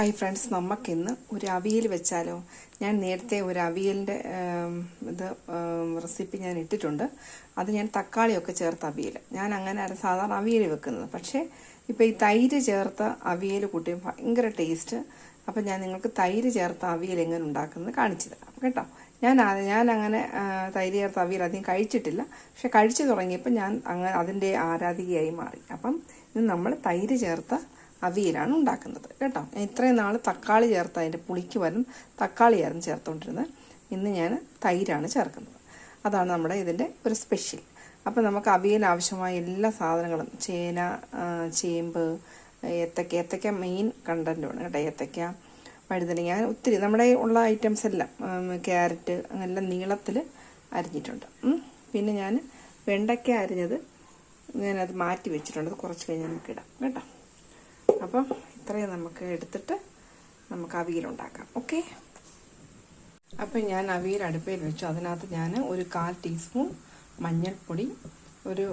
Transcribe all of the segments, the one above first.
Hi friends നമുക്കിന്ന് ഒരു അവിയൽ വെച്ചാലോ? ഞാൻ നേരത്തെ ഒരു അവിയലിന്റെ ഇത് റെസിപ്പി ഞാൻ ഇട്ടിട്ടുണ്ട്. അത് ഞാൻ തക്കാളിയൊക്കെ ചേർത്ത് അവിയൽ. ഞാൻ അങ്ങനെ സാധാരണ അവിയൽ വെക്കുന്നത്. പക്ഷേ ഇപ്പോൾ ഈ തൈര് ചേർത്ത അവിയൽ കൂട്ടി ഭയങ്കര ടേസ്റ്റ്. അപ്പം ഞാൻ നിങ്ങൾക്ക് തൈര് ചേർത്ത് അവിയൽ എങ്ങനെ ഉണ്ടാക്കുന്നത് കാണിച്ചു തരാം. കേട്ടോ ഞാൻ ഞാൻ അങ്ങനെ തൈര് ചേർത്ത് അവിയൽ അധികം കഴിച്ചിട്ടില്ല. പക്ഷെ കഴിച്ചു തുടങ്ങിയപ്പോൾ ഞാൻ അങ്ങനെ അതിന്റെ ആരാധികയായി മാറി. അപ്പം ഇന്ന് നമ്മൾ തൈര് ചേർത്ത അവിയലാണ് ഉണ്ടാക്കുന്നത്. കേട്ടോ? ഞാൻ ഇത്രയും നാൾ തക്കാളി ചേർത്ത് അതിന്റെ പുളിക്ക് വരും തക്കാളിയായിരുന്നു ചേർത്തുകൊണ്ടിരുന്നത് ഇന്ന് ഞാൻ തൈരാണ് ചേർക്കുന്നത്. അതാണ് നമ്മുടെ ഇതിന്റെ ഒരു സ്പെഷ്യൽ അപ്പോൾ നമുക്ക് അവിയൽ ആവശ്യമായ എല്ലാ സാധനങ്ങളും ചേന ചേമ്പ് ഏത്തക്ക ഏത്തക്ക മെയിൻ കണ്ടന്റുമാണ് കേട്ടോ. ഏത്തക്ക വഴുതനങ്ങ അങ്ങനെ ഒത്തിരി നമ്മുടെ ഉള്ള ഐറ്റംസ് എല്ലാം ക്യാരറ്റ് അങ്ങനെല്ലാം നീളത്തിൽ അരിഞ്ഞിട്ടുണ്ട്. പിന്നെ ഞാൻ വെണ്ടയ്ക്ക അരിഞ്ഞത് ഞാനത് മാറ്റി വെച്ചിട്ടുണ്ട്. കുറച്ച് കഴിഞ്ഞ് നമുക്കിടാം കേട്ടോ? അപ്പം ഇത്രയും നമുക്ക് എടുത്തിട്ട് നമുക്ക് അവിയലുണ്ടാക്കാം ഓക്കെ? അപ്പം ഞാൻ അവിയൽ അടുപ്പയിൽ വെച്ചു. അതിനകത്ത് ഞാൻ ഒരു കാൽ ടീസ്പൂൺ മഞ്ഞൾപ്പൊടി ഒരു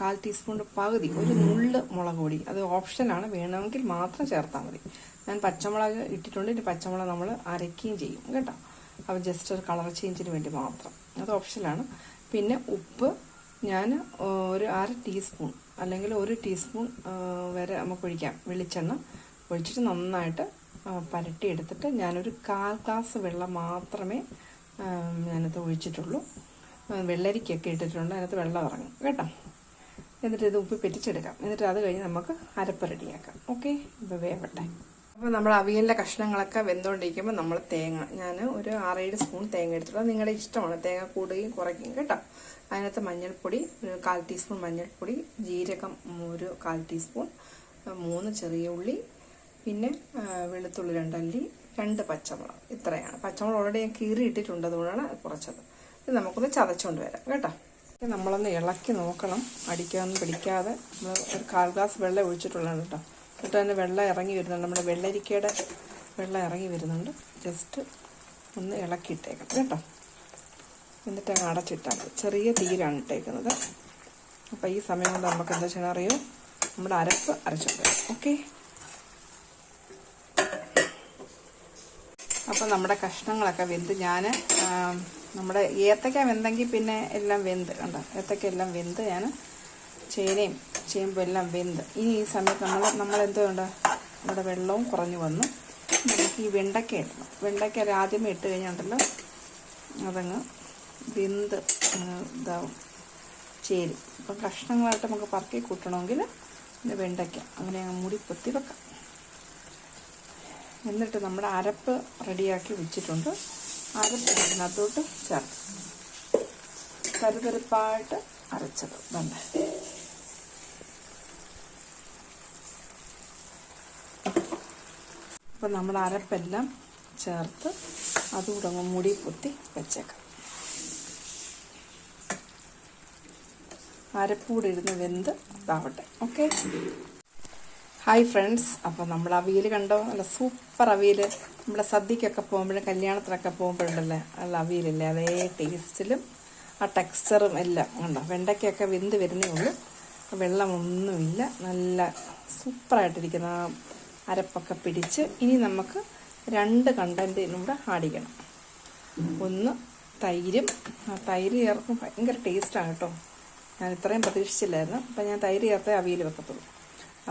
കാൽ ടീസ്പൂൺ പകുതി ഒരു നുള്ള് മുളക് പൊടി. അത് ഓപ്ഷനാണ് വേണമെങ്കിൽ മാത്രം ചേർത്താൽ മതി. ഞാൻ പച്ചമുളക് ഇട്ടിട്ടുണ്ട്. ഇനി പച്ചമുളക് നമ്മൾ അരയ്ക്കുകയും ചെയ്യും. കേട്ടോ? അപ്പോൾ ജസ്റ്റ് ഒരു കളർ ചേഞ്ചിന് വേണ്ടി മാത്രം. അത് ഓപ്ഷനാണ് പിന്നെ ഉപ്പ് ഞാൻ ഒരു അര ടീസ്പൂൺ അല്ലെങ്കിൽ ഒരു ടീസ്പൂൺ വരെ നമുക്ക് ഒഴിക്കാം. വെളിച്ചെണ്ണ ഒഴിച്ചിട്ട് നന്നായിട്ട് പരട്ടിയെടുത്തിട്ട് ഞാനൊരു കാൽ ഗ്ലാസ് വെള്ളം മാത്രമേ ഞാനത് ഒഴിച്ചിട്ടുള്ളൂ. വെള്ളരിക്കൊക്കെ ഇട്ടിട്ടുണ്ട് അതിനകത്ത് വെള്ളം ഇറങ്ങും. കേട്ടോ? എന്നിട്ട് ഇത് ഉപ്പ് പെറ്റിച്ചെടുക്കാം. എന്നിട്ട് അത് കഴിഞ്ഞ് നമുക്ക് അരപ്പ് റെഡിയാക്കാം. ഓക്കെ? ഇപ്പോൾ വേവട്ടെ. അപ്പോൾ നമ്മൾ അവിയലിന്റെ കഷ്ണങ്ങളൊക്കെ വെന്തുകൊണ്ടിരിക്കുമ്പോൾ നമ്മൾ തേങ്ങ. ഞാൻ ഒരു ആറേഴ് സ്പൂൺ തേങ്ങ എടുത്തിട്ടുള്ളത് നിങ്ങളുടെ ഇഷ്ടമാണ്. തേങ്ങ കൂടുകയും കുറയ്ക്കും കേട്ടോ. അതിനകത്ത് മഞ്ഞൾപ്പൊടി ഒരു കാൽ ടീസ്പൂൺ മഞ്ഞൾപ്പൊടി ജീരകം ഒരു കാൽ ടീസ്പൂൺ മൂന്ന് ചെറിയ ഉള്ളി പിന്നെ വെളുത്തുള്ളി രണ്ടല്ലി രണ്ട് പച്ചമുളക്. ഇത്രയാണ്. പച്ചമുളക് ഓൾറെഡി ഞാൻ കീറി ഇട്ടിട്ടുണ്ട്. അതുകൊണ്ടാണ് കുറച്ചത്. ഇത് നമുക്കൊന്ന് ചതച്ചുകൊണ്ട് വരാം. കേട്ടോ. നമ്മളൊന്ന് ഇളക്കി നോക്കണം. അടിക്കാനൊന്നും പിടിക്കാതെ. നമ്മൾ ഒരു കാൽ ഗ്ലാസ് വെള്ളം ഒഴിച്ചിട്ടുള്ളതാണ് കേട്ടോ. എന്നിട്ട് അതിന് വെള്ളം ഇറങ്ങി വരുന്നുണ്ട്. നമ്മുടെ വെള്ളരിക്കയുടെ വെള്ളം ഇറങ്ങി വരുന്നുണ്ട്. ജസ്റ്റ് ഒന്ന് ഇളക്കിയിട്ടേക്കണം കേട്ടോ. എന്നിട്ട് അങ്ങ് അടച്ചിട്ടാൽ മതി. ചെറിയ തീയിലാണ് ഇട്ടേക്കുന്നത്. അപ്പോൾ ഈ സമയം കൊണ്ട് നമുക്ക് എന്താ ചെയ്യണം അറിയോ? നമ്മുടെ അരപ്പ് അരച്ചിട്ട് ഓക്കെ? അപ്പോൾ നമ്മുടെ കഷ്ണങ്ങളൊക്കെ വെന്ത് ഞാൻ നമ്മുടെ ഏത്തക്ക വെന്തെങ്കിൽ പിന്നെ എല്ലാം വെന്ത്. കണ്ടോ? ഏത്തക്ക എല്ലാം വെന്ത് ഞാൻ ചേനയും ചേമ്പും എല്ലാം വെന്ത്. ഇനി ഈ സമയത്ത് നമ്മൾ എന്തുകൊണ്ട് നമ്മുടെ വെള്ളവും കുറഞ്ഞു വന്നു. നമുക്ക് ഈ വെണ്ടയ്ക്ക ഇടണം. വെണ്ടയ്ക്ക ആദ്യമേ ഇട്ട് കഴിഞ്ഞുണ്ടല്ലോ അതങ്ങ് വെന്ത് ഇതാവും ചേരും. അപ്പം കഷ്ണങ്ങളായിട്ട് നമുക്ക് പറക്കി കൂട്ടണമെങ്കിൽ ഇത് വെണ്ടയ്ക്ക. അങ്ങനെ അങ്ങ് മൂടി പൊത്തി വെക്കാം. എന്നിട്ട് നമ്മുടെ അരപ്പ് റെഡിയാക്കി വെച്ചിട്ടുണ്ട്. അരപ്പ് അതിനകത്തോട്ട് ചേർക്കും. കരുതരുപ്പായിട്ട് അരച്ചത്. വേണ്ട. അപ്പം നമ്മൾ അരപ്പെല്ലാം ചേർത്ത് അതുകൂടെ മുടി കുത്തി വെച്ചേക്കാം. അരപ്പൂടെ ഇരുന്ന് വെന്ത് ഇതാവട്ടെ. ഓക്കെ ഹായ് ഫ്രണ്ട്സ് അപ്പോൾ നമ്മൾ അവിയൽ കണ്ടോ? നല്ല സൂപ്പർ അവിയൽ നമ്മളെ സദ്യക്കൊക്കെ പോകുമ്പോഴും കല്യാണത്തിനൊക്കെ പോകുമ്പോഴുണ്ടല്ലേ? നല്ല അവിയലില്ലേ അതേ ടേസ്റ്റിലും ആ ടെക്സ്ചറും എല്ലാം ഉണ്ടോ വെണ്ടയ്ക്കൊക്കെ വെന്ത് വരുന്നേ ഉള്ളൂ. വെള്ളമൊന്നുമില്ല. നല്ല സൂപ്പറായിട്ടിരിക്കുന്ന അരപ്പൊക്കെ പിടിച്ച് ഇനി നമുക്ക് രണ്ട് കണ്ടന്റിനും ആടിക്കണം ഒന്ന് തൈരും. ആ തൈര് ചേർക്കും ഭയങ്കര ടേസ്റ്റാണ് കേട്ടോ ഞാൻ ഇത്രയും പ്രതീക്ഷിച്ചില്ലായിരുന്നു. അപ്പം ഞാൻ തൈര് ചേർത്തേ അവിയൽ വെക്കത്തുള്ളൂ.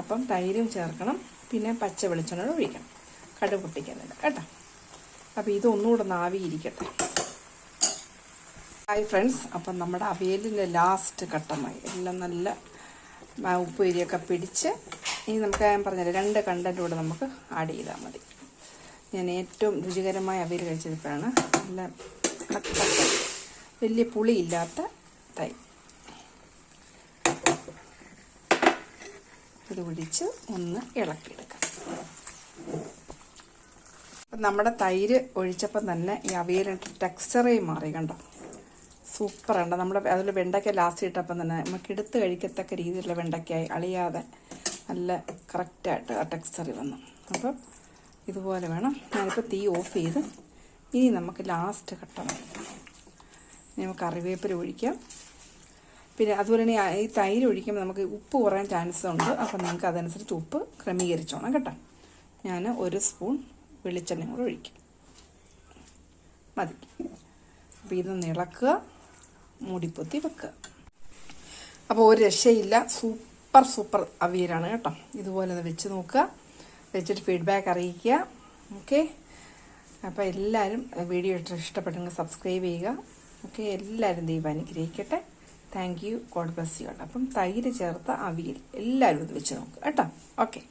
അപ്പം തൈരും ചേർക്കണം. പിന്നെ പച്ച വെളിച്ചെണ്ണ ഒഴിക്കണം. കടുക് പൊട്ടിക്കുന്നുണ്ട് കേട്ടോ. അപ്പോൾ ഇതൊന്നുകൂടെ ഒന്ന് ആവിയിരിക്കട്ടെ ഹായ് ഫ്രണ്ട്സ് അപ്പം നമ്മുടെ അവിയലിന്റെ ലാസ്റ്റ് ഘട്ടമായി. എല്ലാം നല്ല ആ, ഉപ്പ് എരിയൊക്കെ പിടിച്ച് ഇനി നമുക്ക് ഞാൻ പറഞ്ഞില്ല രണ്ട് കണ്ടന്റ് കൂടെ നമുക്ക് ആഡ് ചെയ്താൽ മതി. ഞാൻ ഏറ്റവും രുചികരമായ അവിയൽ കഴിച്ചതിപ്പോഴാണ് നല്ല വലിയ പുളിയില്ലാത്ത തൈ. ഇത് ഒഴിച്ച് ഒന്ന് ഇളക്കിയെടുക്കാം. അപ്പം നമ്മുടെ തൈര് ഒഴിച്ചപ്പം തന്നെ ഈ അവിയലിന്റെ ടെക്സ്ചറേ മാറി കണ്ടോ? സൂപ്പറുണ്ട് നമ്മുടെ അതിൽ വെണ്ടയ്ക്ക ലാസ്റ്റ് ഇട്ടപ്പം തന്നെ നമുക്ക് എടുത്ത് കഴിക്കത്തക്ക രീതിയിലുള്ള വെണ്ടയ്ക്കായി അളിയാതെ നല്ല കറക്റ്റായിട്ട് ആ ടെക്സ്ചറിൽ വന്നു. അപ്പം ഇതുപോലെ വേണം. ഞാനിപ്പോൾ തീ ഓഫ് ചെയ്ത് ഇനി നമുക്ക് ലാസ്റ്റ് ഇനി നമുക്ക് കറിവേപ്പില ഒഴിക്കാം. പിന്നെ അതുപോലെ തന്നെ ഈ തൈര് ഒഴിക്കുമ്പോൾ നമുക്ക് ഉപ്പ് കുറയാൻ ചാൻസ് ഉണ്ട്. അപ്പം നിങ്ങൾക്ക് അതനുസരിച്ച് ഉപ്പ് ക്രമീകരിച്ചോണം കേട്ടോ. ഞാൻ ഒരു സ്പൂൺ വെളിച്ചെണ്ണ കൂടെ ഒഴിക്കും. മതി. അപ്പോൾ ഇതൊന്ന് ഇളക്കുക. മൂടിപ്പൊത്തി വെക്കുക. അപ്പോൾ ഒരു രക്ഷയില്ല. സൂപ്പർ സൂപ്പർ അവിയലാണ് കേട്ടോ. ഇതുപോലെ വെച്ച് നോക്കുക. വെച്ചിട്ട് ഫീഡ്ബാക്ക് അറിയിക്കുക. ഓക്കെ അപ്പോൾ എല്ലാവരും വീഡിയോ ഇഷ്ടപ്പെട്ടെങ്കിൽ സബ്സ്ക്രൈബ് ചെയ്യുക. ഓക്കെ എല്ലാവരും ദൈവം അനുഗ്രഹിക്കട്ടെ. Thank you God bless you അപ്പം തൈര് ചേർത്ത അവിയൽ എല്ലാവരും ഇത് വെച്ച് നോക്കുക കേട്ടോ? ഓക്കെ